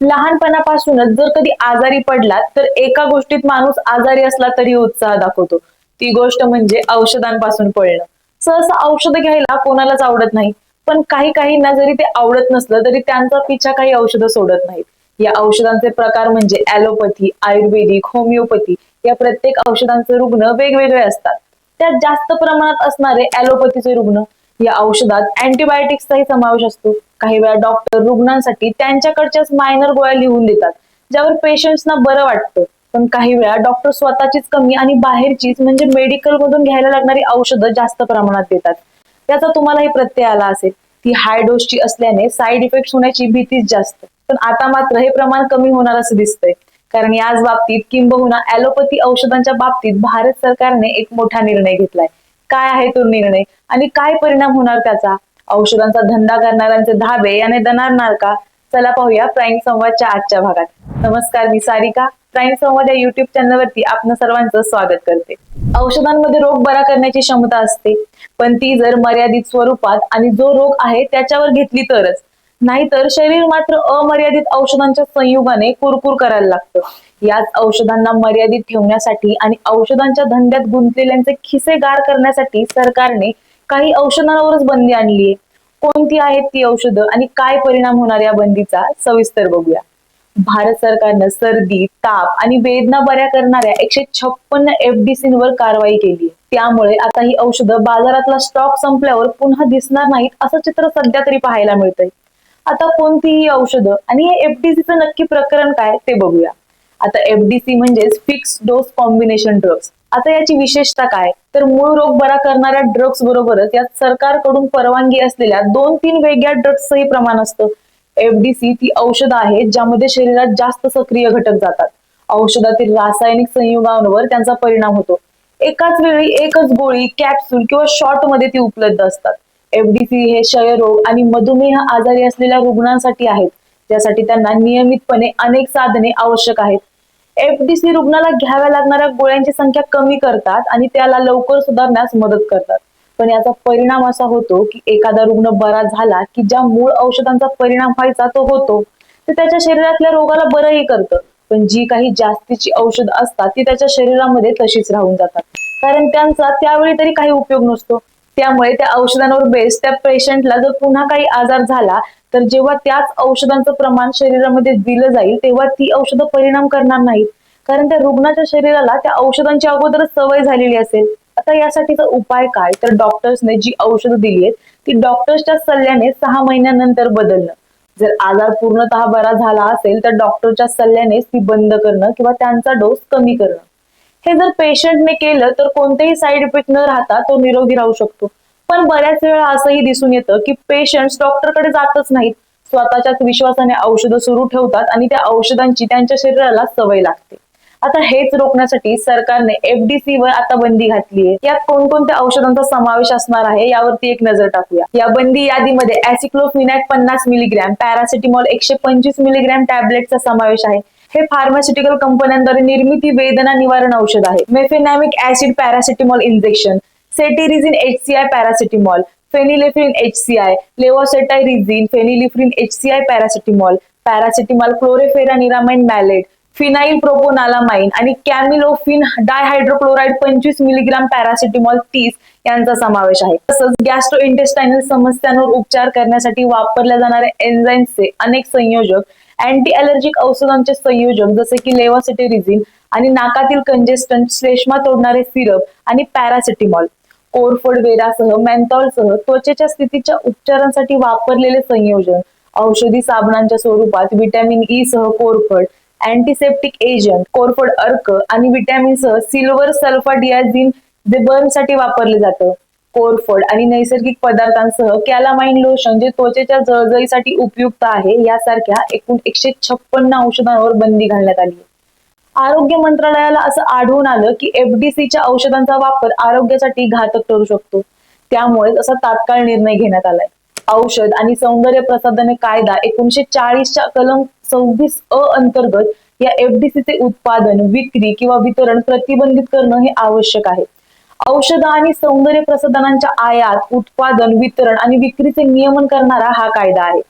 लहानपणापासूनच जर कधी आजारी पडलात तर एका गोष्टीत माणूस आजारी असला तरी उत्साह दाखवतो. ती गोष्ट म्हणजे औषधांपासून पळणं. सहसा औषध घ्यायला कोणालाच आवडत नाही. पण काही काहींना जरी ते आवडत नसलं तरी त्यांचा पिछा काही औषधं सोडत नाहीत. या औषधांचे प्रकार म्हणजे ॲलोपॅथी आयुर्वेदिक होमिओपॅथी या प्रत्येक औषधांचे रुग्ण वेगवेगळे असतात. त्यात जास्त प्रमाणात असणारे ॲलोपॅथीचे रुग्ण या औषधात अँटीबायोटिक्सचाही समावेश असतो. काही वेळा डॉक्टर रुग्णांसाठी त्यांच्याकडच्याच मायनर गोळ्या लिहून देतात ज्यावर पेशंट्सना बरं वाटतं. पण काही वेळा डॉक्टर स्वतःचीच कमी आणि बाहेरचीच म्हणजे मेडिकल मधून घ्यायला लागणारी औषधं जास्त प्रमाणात देतात. त्याचा तुम्हालाही प्रत्यय आला असेल ती हाय डोसची असल्याने साईड इफेक्ट होण्याची भीतीच जास्त. पण आता मात्र हे प्रमाण कमी होणार असं दिसतंय. कारण याच बाबतीत किंबहुना ॲलोपॅथी औषधांच्या बाबतीत भारत सरकारने एक मोठा निर्णय घेतलाय. काय आहे तो निर्णय? आणि काय परिणाम होणार त्याचा? औषधांचा धंदा करणाऱ्यांचे धाबे याने दणारणार का? चला पाहूया प्राईम संवादच्या आजच्या भागात. नमस्कार मी सारिका. प्राईम संवाद या युट्यूब चॅनलवरती आपण सर्वांचं स्वागत करते. औषधांमध्ये रोग बरा करण्याची क्षमता असते. पण ती जर मर्यादित स्वरूपात आणि जो रोग आहे त्याच्यावर घेतली तरच नाहीतर शरीर मात्र अमर्यादित औषधांच्या संयोगाने कुरकुर करायला लागतं. याच औषधांना मर्यादित ठेवण्यासाठी आणि औषधांच्या धंद्यात गुंतलेल्यांचे खिसे गार करण्यासाठी सरकारने काही औषधांवरच बंदी आणली आहे. कोणती आहेत ती औषधं आणि काय परिणाम होणार या बंदीचा सविस्तर बघूया. भारत सरकारनं सर्दी ताप आणि वेदना बऱ्या करणाऱ्या एकशे छप्पन्न एफडीसींवर कारवाई केली त्यामुळे आता ही औषधं बाजारातला स्टॉक संपल्यावर पुन्हा दिसणार नाहीत असं चित्र सध्या तरी पाहायला मिळतंय. आता कोणतीही औषधं आणि हे एफडीसीचं नक्की प्रकरण काय ते बघूया. आता एफडीसी म्हणजेच फिक्स डोस कॉम्बिनेशन ड्रग्स आता याची विशेषता काय? तर मूळ रोग बरा करणाऱ्या ड्रग्स बरोबरच यात सरकारकडून परवानगी असलेल्या दोन तीन वेगळ्या ड्रग्सचंही प्रमाण असतं. एफडीसी ती औषधं आहेत ज्यामध्ये शरीरात जास्त सक्रिय घटक जातात. औषधातील रासायनिक संयुगांवर त्यांचा परिणाम होतो. एकाच वेळी एकच गोळी कॅप्सूल किंवा शॉर्टमध्ये ती उपलब्ध असतात. एफडीसी हे क्षयरोग आणि मधुमेह आजारी असलेल्या रुग्णांसाठी आहेत. त्यासाठी त्यांना नियमितपणे अनेक साधने आवश्यक आहेत. एफडीसी रुग्णाला घ्याव्या लागणाऱ्या गोळ्यांची संख्या कमी करतात आणि त्याला लवकर सुधारण्यास मदत करतात. पण याचा परिणाम असा होतो की एखादा रुग्ण बरा झाला की ज्या मूळ औषधांचा परिणाम व्हायचा तो होतो ते त्याच्या शरीरातल्या रोगाला बरंही करतं. पण जी काही जास्तीची औषध असतात ती त्याच्या शरीरामध्ये तशीच राहून जातात. कारण त्यांचा त्यावेळी तरी काही उपयोग नसतो. त्यामुळे त्या औषधांवर बेस त्या पेशंटला जर पुन्हा काही आजार झाला तर जेव्हा त्याच औषधांचं प्रमाण शरीरामध्ये दिलं जाईल तेव्हा ती औषधं परिणाम करणार नाहीत. कारण त्या रुग्णाच्या शरीराला त्या औषधांची अगोदरच सवय झालेली असेल. आता यासाठीचा उपाय काय? तर डॉक्टर्सने जी औषधं दिली आहेत ती डॉक्टर्सच्या सल्ल्याने सहा महिन्यानंतर बदलणं. जर आजार पूर्णतः बरा झाला असेल तर डॉक्टरच्या सल्ल्यानेच ती बंद करणं किंवा त्यांचा डोस कमी करणं. हे जर पेशंटने केलं तर कोणतेही साईड इफेक्ट न राहता तो निरोगी राहू शकतो. पण बऱ्याच वेळा असंही दिसून येतं की पेशंट्स डॉक्टरकडे जातच नाहीत. स्वतःच्याच विश्वासाने औषधं सुरू ठेवतात आणि त्या औषधांची त्यांच्या शरीराला सवय लागते. आता हेच रोखण्यासाठी सरकारने एफडीसी वर आता बंदी घातली आहे. यात कोणकोणत्या औषधांचा समावेश असणार आहे यावरती एक नजर टाकूया. या बंदी यादीमध्ये ऍसिक्लोफिनॅक पन्नास मिलीग्रॅम पॅरासिटीमॉल एकशे पंचवीस मिलीग्रॅम टॅबलेटचा समावेश आहे. हे फार्मास्युटिकल कंपन्यांद्वारे निर्मिती वेदना निवारण औषध आहे. Mefenamic acid paracetamol injection cetirizine H C I paracetamol phenylephrine H C I levocetirizine phenylephrine H C I paracetamol paracetamol maleate phenyl propanolamine आणि कॅमिलोफिन डायहायड्रोक्लोराईड पंचवीस मिलीग्राम पॅरासिटिमॉल तीस यांचा समावेश आहे. तसंच गॅस्ट्रो इंटेस्टायनल समस्यांवर उपचार करण्यासाठी वापरल्या जाणाऱ्या एन्झाईम्सचे अनेक संयोजक अँटी अलर्जिक औषधांचे संयोजक जसे की लेवासिटेरिझिन आणि नाकातील कंजेस्टंट श्लेष्मा तोडणारे सिरप आणि पॅरासिटिमॉल कोरफड वेरासह मेंथॉलसह त्वचेच्या स्थितीच्या उपचारांसाठी वापरलेले संयोजन. औषधी साबणांच्या स्वरूपात व्हिटॅमिन ई e सह कोरफड अँटीसेप्टिक एजंट कोरफड अर्क आणि व्हिटॅमिन सह सिल्वर सल्फाडियाझिन जे बर्नसाठी वापरले जातं. कोरफड आणि नैसर्गिक पदार्थांसह कॅलामाइन लोशन जे त्वचेच्या जळजळीसाठी उपयुक्त आहे यासारख्या एकूण एकशे छप्पन्न औषधांवर बंदी घालण्यात आली आरोग्य मंत्रालयाला असं आढळून आलं की एफडीसीच्या औषधांचा वापर आरोग्यासाठी घातक ठरू शकतो. त्यामुळे असा तात्काळ निर्णय घेण्यात आलाय. औषध आणि सौंदर्य प्रसाधने कायदा एकोणीशे चाळीसच्या कलम सव्वीस अ अंतर्गत या एफडीसीचे उत्पादन विक्री किंवा वितरण प्रतिबंधित करणं हे आवश्यक आहे. औषध आणि सौंदर्य प्रसाधनांच्या आयात उत्पादन वितरण आणि विक्रीचे नियमन करणारा हा कायदा आहे.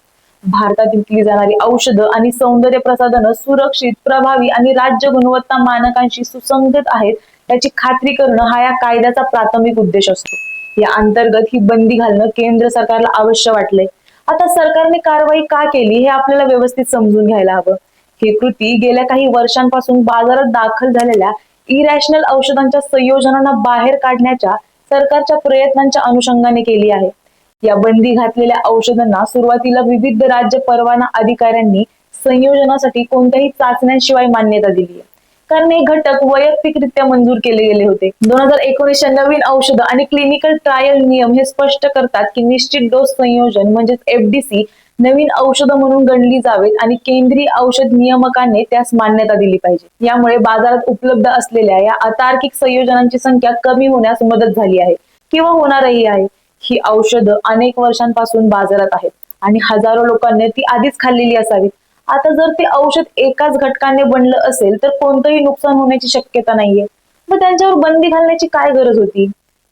भारतात विकली जाणारी औषधं आणि सौंदर्य प्रसाधनं सुरक्षित प्रभावी आणि राज्य गुणवत्ता मानकांशी सुसंगत आहेत याची खात्री करणं हा या कायद्याचा प्राथमिक उद्देश असतो. या अंतर्गत ही बंदी घालणं केंद्र सरकारला अवश्य वाटलंय. आता सरकारने कारवाई का केली हे आपल्याला व्यवस्थित समजून घ्यायला हवं. ही कृती गेल्या काही वर्षांपासून बाजारात दाखल झालेल्या इरॅशनल औषधांच्या संयोजनांना बाहेर काढण्याच्या सरकारच्या प्रयत्नांच्या अनुषंगाने केली आहे. या बंदी घातलेल्या औषधांना सुरुवातीला विविध राज्य परवाना अधिकाऱ्यांनी संयोजनासाठी कोणत्याही चाचण्यांशिवाय मान्यता दिली आहे. कारण हे घटक वैयक्तिकरित्या मंजूर केले गेले होते. दोन हजार एकोणीसच्या नवीन औषध आणि क्लिनिकल ट्रायल नियम हे स्पष्ट करतात की निश्चित डोस संयोजन म्हणजेच एफडीसी नवीन औषधं म्हणून गणली जावेत आणि केंद्रीय औषध नियामकाने त्यास मान्यता दिली पाहिजे. यामुळे बाजारात उपलब्ध असलेल्या या अतार्किक संयोजनांची संख्या कमी होण्यास मदत झाली आहे किंवा होणारही आहे. ही औषधं अनेक वर्षांपासून बाजारात आहेत आणि हजारो लोकांनी ती आधीच खाल्लेली असावीत. आता जर ते औषध एकाच घटकाने बनलं असेल तर कोणतंही नुकसान होण्याची शक्यता नाहीये. मग त्यांच्यावर बंदी घालण्याची काय गरज होती?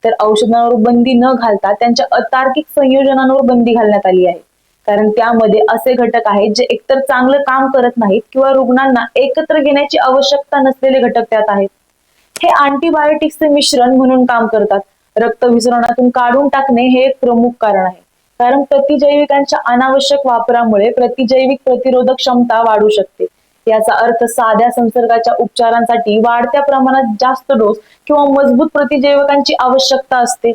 तर औषधांवर बंदी न घालता त्यांच्या अतार्किक संयोजनांवर बंदी घालण्यात आली आहे. कारण त्यामध्ये असे घटक आहेत जे एकतर चांगलं काम करत नाहीत किंवा रुग्णांना एकत्र घेण्याची आवश्यकता नसलेले घटक त्यात आहेत. हे अँटीबायोटिक्सचे मिश्रण म्हणून काम करतात. रक्त विसरणातून काढून टाकणे हे एक प्रमुख कारण आहे. कारण प्रतिजैविकांच्या अनावश्यक वापरामुळे प्रतिजैविक प्रतिरोधक क्षमता वाढू शकते. याचा अर्थ साध्या संसर्गाच्या उपचारांसाठी वाढत्या प्रमाणात जास्त डोस किंवा मजबूत प्रतिजैवकांची आवश्यकता असते.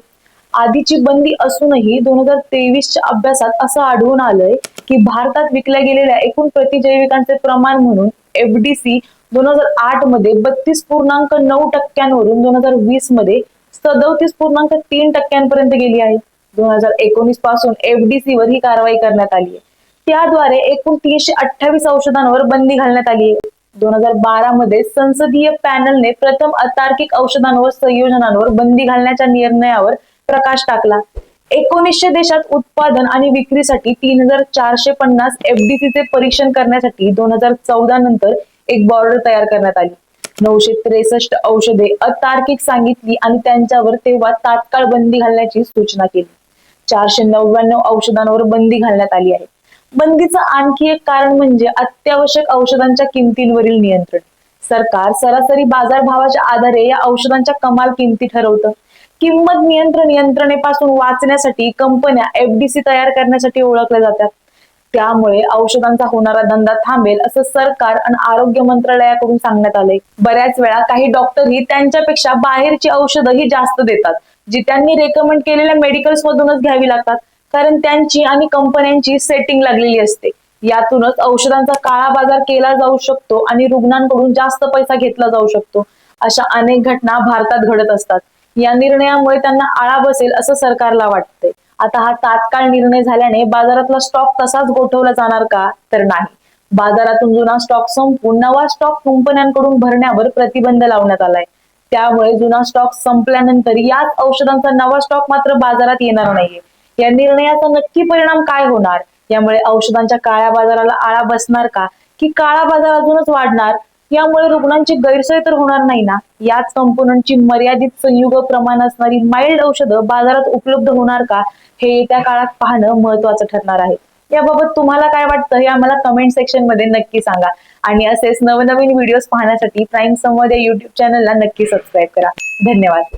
आधीची बंदी असूनही दोन हजार तेवीसच्या अभ्यासात असं आढळून आलंय की भारतात विकल्या गेलेल्या एकूण प्रतिजैविकांचे प्रमाण म्हणून एफडीसी दोन हजार आठमध्ये बत्तीस पूर्णांक नऊ टक्क्यांवरून दोन हजार वीसमध्ये सदोतीस पूर्णांक तीन टक्क्यांपर्यंत गेली आहे. दोन हजार एकोणीसपासून एफडीसी वर ही कारवाई करण्यात आली आहे. त्याद्वारे एकूण तीनशे अठ्ठावीस औषधांवर बंदी घालण्यात आली आहे. दोन हजार बारा मध्ये संसदीय पॅनलने प्रथम अतार्किक औषधांवर संयोजनांवर बंदी घालण्याच्या निर्णयावर प्रकाश टाकला. एकोणीसशे देशात उत्पादन आणि विक्रीसाठी तीन हजार चारशे पन्नास एफडीसीचे परीक्षण करण्यासाठी दोन हजार चौदा नंतर एक बॉर्डर तयार करण्यात आली. नऊशे त्रेसष्ट औषधे अतार्किक सांगितली आणि त्यांच्यावर तेव्हा तात्काळ बंदी घालण्याची सूचना केली. चारशे नव्याण्णव औषधांवर बंदी घालण्यात आली आहे. बंदीचं आणखी एक कारण म्हणजे अत्यावश्यक औषधांच्या किमतींवरील नियंत्रण. सरकार सरासरी बाजारभावाच्या आधारे या औषधांच्या कमाल किमती ठरवतं. किंमत नियंत्रण यंत्रणेपासून वाचण्यासाठी कंपन्या एफडीसी तयार करण्यासाठी ओळखल्या जातात. त्यामुळे औषधांचा होणारा धंदा थांबेल असं सरकार आणि आरोग्य मंत्रालयाकडून सांगण्यात आलंय. बऱ्याच वेळा काही डॉक्टरही त्यांच्यापेक्षा बाहेरची औषधं ही जास्त देतात. जी त्यांनी रेकमेंड केलेल्या मेडिकल्स मधूनच घ्यावी लागतात. कारण त्यांची आणि कंपन्यांची सेटिंग लागलेली असते. यातूनच औषधांचा काळा बाजार केला जाऊ शकतो आणि रुग्णांकडून जास्त पैसा घेतला जाऊ शकतो. अशा अनेक घटना भारतात घडत असतात. या निर्णयामुळे त्यांना आळा बसेल असं सरकारला वाटतंय. आता हा तात्काळ निर्णय झाल्याने बाजारातला स्टॉक तसाच गोठवला जाणार का तर नाही. बाजारातून जुना स्टॉक संपून नवा स्टॉक कंपन्यांकडून भरण्यावर प्रतिबंध लावण्यात आलाय. त्यामुळे जुना स्टॉक संपल्यानंतर याच औषधांचा नवा स्टॉक मात्र बाजारात येणार नाहीये. या निर्णयाचा नक्की परिणाम काय होणार? यामुळे औषधांच्या काळ्या बाजाराला आळा बसणार का? की काळा बाजार अजूनच वाढणार? यामुळे रुग्णांची गैरसोय तर होणार नाही ना? याच कंपोनंटची मर्यादित संयुग प्रमाण असणारी माइल्ड औषधं बाजारात उपलब्ध होणार का? हे येत्या काळात पाहणं महत्वाचं ठरणार आहे. याबाबत तुम्हाला काय वाटतं हे आम्हाला कमेंट सेक्शनमध्ये नक्की सांगा. आणि असेच नवनवीन व्हिडिओज पाहण्यासाठी प्राईम संवाद या युट्यूब चॅनलला नक्की सबस्क्राईब करा. धन्यवाद.